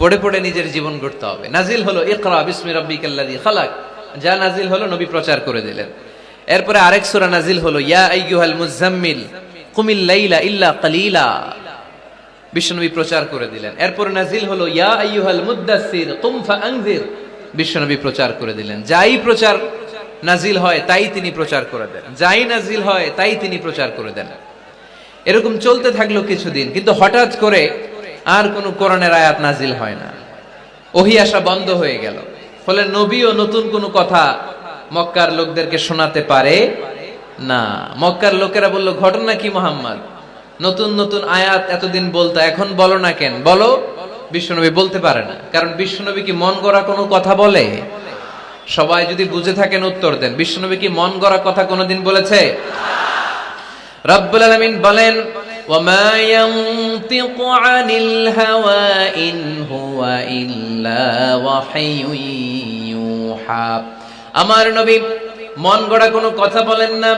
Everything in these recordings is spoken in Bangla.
পড়ে পড়ে নিজের জীবন গড়তে হবে। নাজিল হলো, ইকরা বিসমি রাব্বিকাল্লাযী খালাক। যা নাজিল হলো, নবী প্রচার করে দিলেন। এরপরে আরেক সূরা নাজিল হলো, ইয়া আইয়ুহাল মুজাম্মিল কুমিল লাইলা ইল্লা কালিলা। বিশ্বনবী প্রচার করে দিলেন। এরপরে নাজিল হলো, ইয়া আইয়ুহাল মুদ্দাসসির কুম ফাআনজির। বিশ্বনবী প্রচার করে দিলেন। যাই প্রচার নাজিল হয়, তাই তিনি প্রচার করে দেন। যাই নাজিল হয়, তাই তিনি প্রচার করে দেন। এরকম চলতে থাকল কিছুদিন, কিন্তু হঠাৎ করে আর কোনো কোরআনের আয়াত নাজিল হয় না। ওহি আসা বন্ধ হয়ে গেল। ফলে নবীও নতুন কোনো কথা মক্কার লোকদেরকে শোনাতে পারে না। মক্কার লোকেরা বলল, ঘটনা কি মোহাম্মদ? নতুন নতুন আয়াত এতদিন বলতো, এখন বলো না কেন? বলো। বিশ্বনবী বলতে পারে না। কারণ বিশ্বনবী কি মন গড়া কোনো কথা বলে? সবাই যদি বুঝে থাকেন উত্তর দেন। বিশ্বনবী কি মন গড়া কথা কোনোদিন বলেছে? রব্বুল আলামিন বলেন ওয়ামা ইয়ানতিকু আনিল হাওয়া ইন হুয়া ইল্লা ওয়াহিয়ুন ইউহা আমার নবী মন গড়া কোনো কথা বলেন না।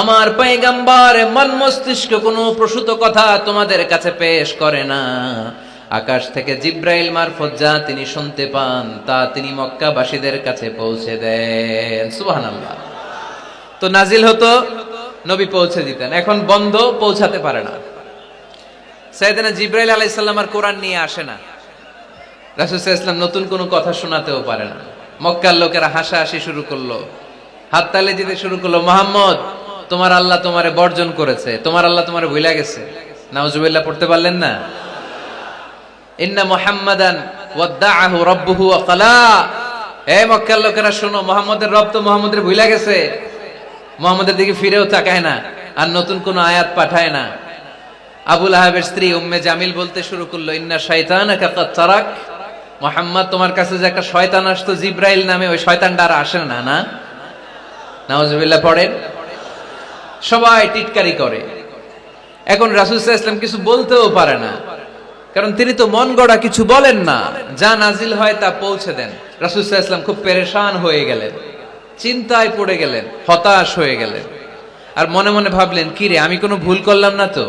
আমার পয়গাম্বার মন মস্তিষ্ক কোনো প্রসূত কথা তোমাদের কাছে পেশ করে না। আকাশ থেকে জিব্রাইল মারফত যা তিনি শুনতে পান, তা তিনি মক্কাবাসীদের কাছে পৌঁছে দেন। সুবহানাল্লাহ। তো নাজিল হতো নবী পৌঁছে দিতেন। এখন বন্ধ, পৌঁছাতে পারে না। সাইদানা জিব্রাইল আলাইসাল্লাম আর কোরআন নিয়ে আসে না। রাসুসাহ ইসলাম নতুন কোনো কথা শোনাতেও পারে না। মক্কার লোকেরা হাসাহাসি শুরু করল হাততালি দিতে শুরু করল, মোহাম্মদ, তোমার আল্লাহ তোমারে বর্জন করেছে, তোমার আল্লাহ তোমারে ভুলে গেছে। নাউজুবিল্লাহ, পড়তে পারলেন না? ইন্না মুহাম্মাদান ওয়াদ্দাআহু রাব্বুহু ওয়া ক্বালা হে মক্কার লোকেরা, শোনো, মুহাম্মদের রব তো মোহাম্মদের ভুলে গেছে। মুহাম্মদের দিকে ফিরেও তাকায় না, আর নতুন কোন আয়াত পাঠায় না। আবুল আহাবের স্ত্রী উম্মে জামিল বলতে শুরু করল, ইন্না কাদ তারাক। মুহাম্মদ, তোমার কাছে যে একটা শয়তান আসতো, জিব্রাইল নামে ওই শয়তানটা আর আসে না না? নাউজুবিল্লাহ পড়েন। সবাই টিটকারি করে। এখন সাল্লাল্লাহু ইসলাম কিছু বলতেও পারে না। কারণ তিনি তো মন গড়া কিছু বলেন না। যা নাজিল হয় তা পৌঁছে দেন। রাসূল ইসলাম খুব পেরেশান হয়ে গেলেন। চিন্তায় পড়ে গেলেন, হতাশ হয়ে গেলেন। আর মনে মনে ভাবলেন, কি রে, আমি কোনো ভুল করলাম না তো?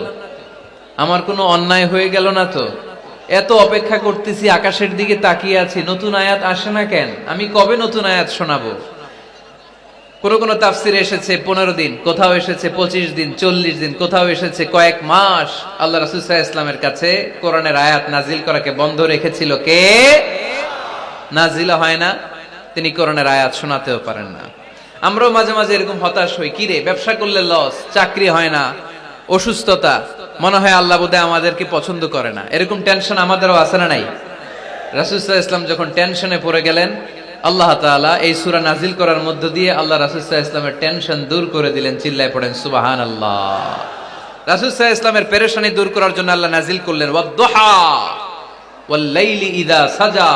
আমার কোনো অন্যায় হয়ে গেল না তো? এত অপেক্ষা করতেছি, আকাশের দিকে তাকিয়ে আছি, নতুন আয়াত আসে না কেন? আমি কবে নতুন আয়াত শোনাবো? কোনো কোনো তাফসির এসেছে পনেরো দিন, কোথাও এসেছে পঁচিশ দিন, চল্লিশ দিন, কোথাও এসেছে কয়েক মাস। আল্লাহ রাসুসাহ ইসলামের কাছে কোরআনের আয়াত নাজিল করাকে বন্ধ রেখেছিল কে? নাজিল হয় না। তিনি কোরআনের আয়াত শোনাতেও পারেন না। আমরাও মাঝে মাঝে এরকম হতাশ হই কিরে ব্যবসা করলে লস চাকরি হয় না, অসুস্থতা, মনে হয় আল্লাহ বোধহয় আমাদেরকে পছন্দ করে না। এরকম টেনশন আমাদেরও আছে না নাই? রাসুসাহ ইসলাম যখন টেনশনে পড়ে গেলেন, আল্লাহ তাআলা এই সুরা নাজিল করার মধ্য দিয়ে আল্লাহ রাসূল ইসলামের টেনশন দূর করে দিলেন, চিল্লায় পড়েন সুবাহান আল্লাহ রাসূল ইসলামের পেরেশানি দূর করার জন্য আল্লাহ নাজিল করলেন, ওয়াদ্দুহা ওয়াল লাইলি ইদা সাজা।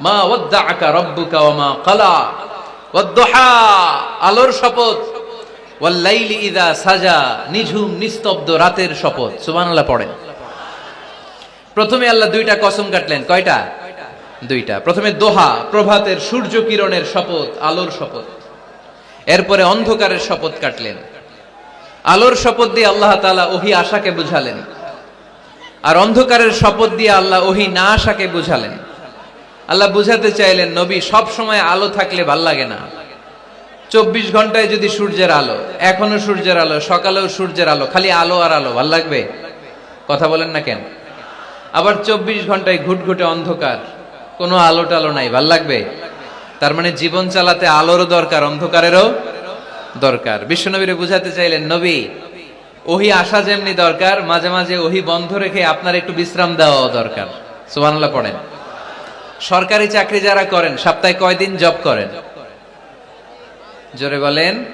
মা ওয়াদ্দাআকা রাব্বুকা ওয়া মা ক্বালা। ওয়াদ্দুহা, আলোর শপথ। ওয়াল লাইলি ইদা সাজা, নিঝুম, নিস্তব্ধ রাতের শপথ। সুবহানাল্লাহ পড়েন। প্রথমে আল্লাহ দুইটা কসম কাটলেন। কয়টা? দুইটা। প্রথমে দোহা, প্রভাতের সূর্য কিরণের শপথ, আলোর শপথ। এরপরে অন্ধকারের শপথ কাটলেন। আলোর শপথ দিয়ে আল্লাহ তাআলা ওহি আশাকে বুঝালেন। আর অন্ধকারের শপথ দিয়ে আল্লাহ ওহি না আশাকে বুঝালেন। আল্লাহ বুঝাতে চাইলেন, নবী, সব সময় আলো থাকলে ভালো লাগে না। চব্বিশ ঘন্টায় যদি সূর্যের আলো এখনও সূর্যের আলো, সকালেও সূর্যের আলো, খালি আলো আর আলো, ভালো লাগবে? কথা বলেন না কেন? আবার চব্বিশ ঘন্টায় ঘুটঘুটে অন্ধকার, কোনো আলো টালো নাই, ভালো লাগবে? তার মানে জীবন চালাতে আলোরও দরকার, অন্ধকারেরও দরকার। বিশ্বনবীরে বুঝাতে চাইলেন, নবী, ওহি আসা যেমনি দরকার, মাঝে মাঝে ওহি বন্ধ রেখে আপনার একটু বিশ্রাম দেওয়া দরকার। সুবহানাল্লাহ পড়েন। সরকারি চাকরি যারা করেন, সপ্তাহে কয়দিন জব করেন? জোরে বলেন,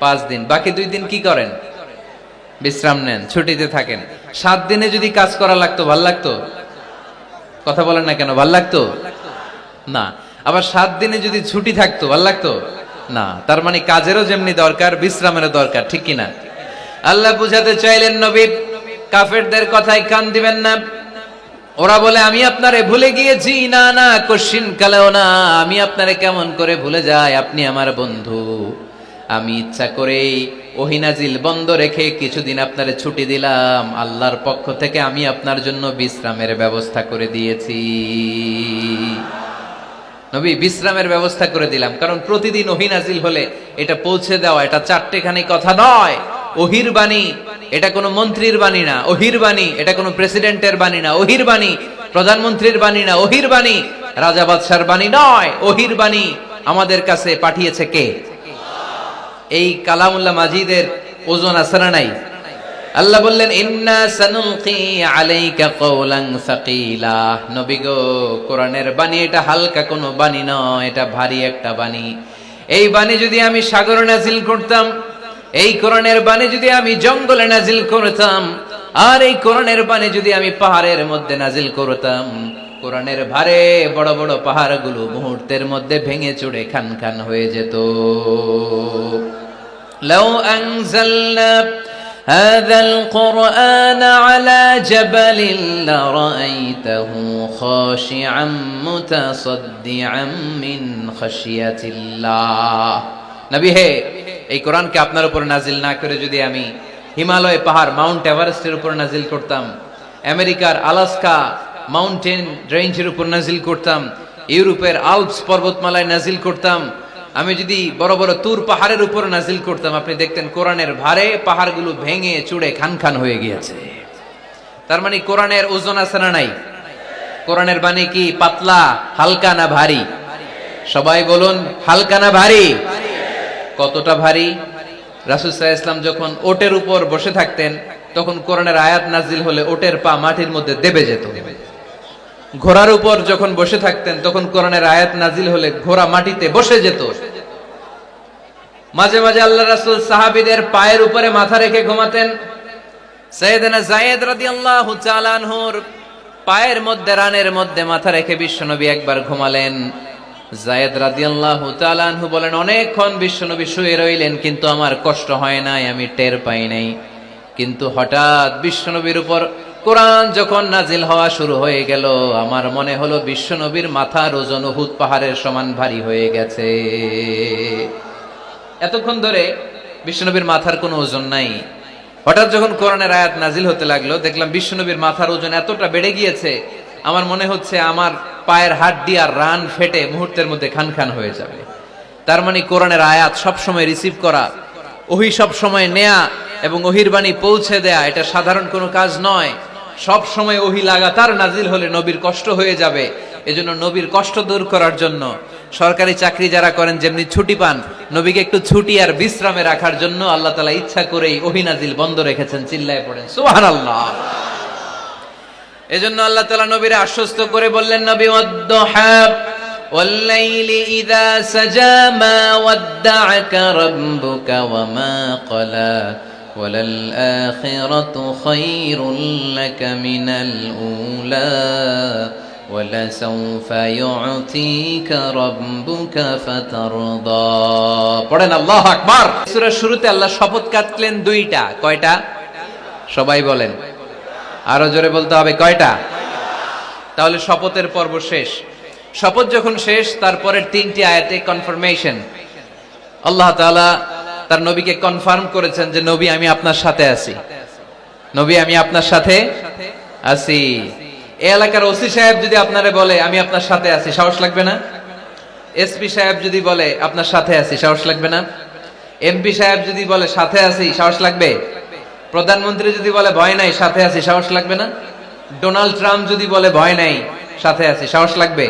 পাঁচ দিন। বাকি দুই দিন কি করেন? বিশ্রাম নেন, ছুটিতে থাকেন। সাত দিনে যদি কাজ করা লাগতো, ভালো লাগতো? কথা বলেন না কেন, ভালো লাগতো? না। আবার সাত দিনে যদি ছুটি থাকতো, ভালো লাগতো? না। তার মানে কাজেরও যেমনি দরকার, বিশ্রামেরও দরকার, ঠিক কিনা? আল্লাহ বুঝাতে চাইলেন নবী, কাফেরদের কথায় কান দিবেন না। ওরা বলে, আমি আপনারে ভুলে গিয়েছি। না না কশিন কালেও না। আমি আপনারে কেমন করে ভুলে যাই? আপনি আমার বন্ধু। আমি ইচ্ছা করেই ওহিনাজিল বন্ধ রেখে কিছুদিন আপনারে ছুটি দিলাম। আল্লাহর পক্ষ থেকে আমি আপনার জন্য বিশ্রামের ব্যবস্থা করে দিয়েছি। নবী, বিশ্রামের ব্যবস্থা করে দিলাম। কারণ প্রতিদিন ওহিনাজিল হলে এটা পৌঁছে দেওয়া, এটা চারটেখানি কথা নয়। ওহির বাণী এটা কোনো মন্ত্রীর বাণী না, ওহির বাণী। এটা কোনো প্রেসিডেন্টের বাণী না, ওহির বাণী। প্রধানমন্ত্রীর বাণী না, ওহির বাণী। রাজা বাদশার বাণী নয়, ওহির বাণী। আমাদের কাছে পাঠিয়েছে কে? এই কালামুল্লাহ মাজিদের ওজন আসারা নাই? আল্লাহ বললেন, ইন্না সানুলকি আলাইকা কওলান সাকিলা। নবী গো, কোরআনের বাণী এটা হালকা কোনো বাণী নয়, এটা ভারী একটা বাণী। এই বাণী যদি আমি সাগরে নাজিল করতাম এই কোরআনের বাণী যদি আমি জঙ্গলে নাজিল করতাম আর এই কোরআনের বাণী যদি আমি পাহাড়ের মধ্যে নাজিল করতাম কোরআনের ভারে বড় বড় পাহাড়গুলো মুহূর্তের মধ্যে ভেঙে চুড়ে খান খান হয়ে যেত لو أنزلنا هذا القرآن على جبل لرأيته خاشعا متصدعا من خشية الله নবী হে এই কোরআনকে আপনার উপর নাজিল না করে যদি আমি হিমালয় পাহাড়, মাউন্ট এভারেস্টের উপর নাজিল করতাম, আমেরিকার আলাস্কা মাউন্টেন রেঞ্জের উপর নাজিল করতাম, ইউরোপের আলপস পর্বতমালায় নাজিল করতাম, আমি যদি বড় বড় তুর পাহাড়ের উপর নাজিল করতাম, আপনি দেখতেন কোরআনের ভারে পাহাড়গুলো ভেঙে চুড়ে খান খান হয়ে গিয়েছে। তার মানে কোরআনের ওজন আছে না নাই? কোরআনের বাণী কি, পাতলা, হালকা না ভারী? সবাই বলুন, হালকা না ভারী? কতটা ভারী? রাসুল আলাইহি ইসলাম যখন ওটের উপর বসে থাকতেন, তখন কোরআনের আয়াত নাজিল হলে ওটের পা মাটির মধ্যে দেবে যেত। ঘোড়ার উপর যখন বসে থাকতেন, তখন কোরআনের আয়াত নাজিল হলে ঘোড়া মাটিতে বসে যেত। মাঝে মাঝে আল্লাহ রাসূল সাহাবিদের পায়ের উপরে মাথা রেখে ঘুমাতেন। পায়ের মধ্যে, রানের মধ্যে মাথা রেখে বিশ্বনবী একবার ঘুমালেন। জায়েদ রাদিয়াল্লাহু তাআলা আনহু বলেন, অনেকক্ষণ বিশ্বনবী শুয়ে রইলেন, কিন্তু আমার কষ্ট হয় নাই, আমি টের পাই নাই। কিন্তু হঠাৎ বিশ্বনবীর উপর কোরআন যখন নাজিল হওয়া শুরু হয়ে গেল, আমার মনে হলো বিশ্বনবীর মাথার ওজন উহুদ পাহাড়ের সমান ভারী হয়ে গেছে। এতক্ষণ ধরে বিশ্বনবীর মাথার কোনো ওজন নাই। হঠাৎ যখন কোরআনের আয়াত নাজিল হতে লাগল, দেখলাম বিশ্বনবীর মাথার ওজন এতটা বেড়ে গিয়েছে, আমার মনে হচ্ছে আমার পায়ের হাত আর রান ফেটে মুহূর্তের মধ্যে খান খান হয়ে যাবে। তার মানে কোরআনের আয়াত সবসময় রিসিভ করা, ওহি সব সময় নেয়া এবং ওহির বাণী পৌঁছে দেয়া, এটা সাধারণ কোনো কাজ নয়। সব সময় ওহি লাগাতার নাজিল হলে নবীর কষ্ট হয়ে যাবে। এজন্য নবীর কষ্ট দূর করার জন্য সরকারি চাকরি যারা করেন, যেমনি ছুটি পান, নবীকে একটু ছুটি আর বিশ্রামে রাখার জন্য আল্লাহ তালা ইচ্ছা করেই ওহি নাজিল বন্ধ রেখেছেন, চিল্লায় পড়েন। সুহান আল্লাহ এজন্য আল্লাহ তালা নবীরে আশ্বস্ত করে বললেন নবী ওয়াদ্দুহাব والليل إذا سجى ما ودعك ربك وما قلى وللآخرة خير لك من الأولى ولسوف يعطيك ربك فترضى পড়েন আল্লাহ আকবার সূরার শুরুতে আল্লাহ শপথ কাটলেন দুইটা কয়টা সবাই বলেন আরও জোরে বলতে হবে, কয়টা? তাহলে শপথের পর্ব শেষ। শপথ যখন শেষ, তারপরের তিনটি আয়াতে কনফার্মেশন আল্লাহ তাআলা তার নবীকে কনফার্ম করেছেন যে, নবী, আমি আপনার সাথে আছি। নবী, আমি আপনার সাথে আছি। এই এলাকার ওসি সাহেব যদি আপনারে বলে, আমি আপনার সাথে আছি, সাহস লাগবে না? এসপি সাহেব যদি বলে, আপনার সাথে আছি, সাহস লাগবে না? এমপি সাহেব যদি বলে, সাথে আছি, সাহস লাগবে? প্রধানমন্ত্রী যদি বলে, ভয় নাই, সাথে আছি, সাহস লাগবে না? ডোনাল্ড ট্রাম্প যদি বলে, ভয় নাই, সাথে আছি, সাহস লাগবে?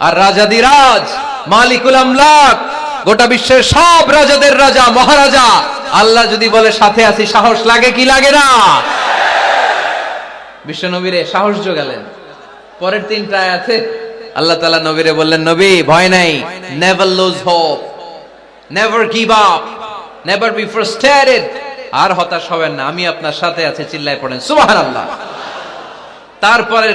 আর রাজাদিরাজ মালিকুল আমলাক, গোটা বিশ্বের সব রাজাদের রাজা, মহারাজা, আল্লাহ যদি বলে, সাথে আছি, সাহস লাগে কি লাগে না? বিশ্ব নবীরে সাহস যোগালেন। পরের তিনটা আছে। আল্লাহ তালা নবীরে বললেন, নবী, ভয় নাই never lose hope never give up never be frustrated আর হতাশ হবেন না আমি আপনার সাথে আছি চিল্লায় পড়েন। সুবাহ সুবহানাল্লাহ। তারপরে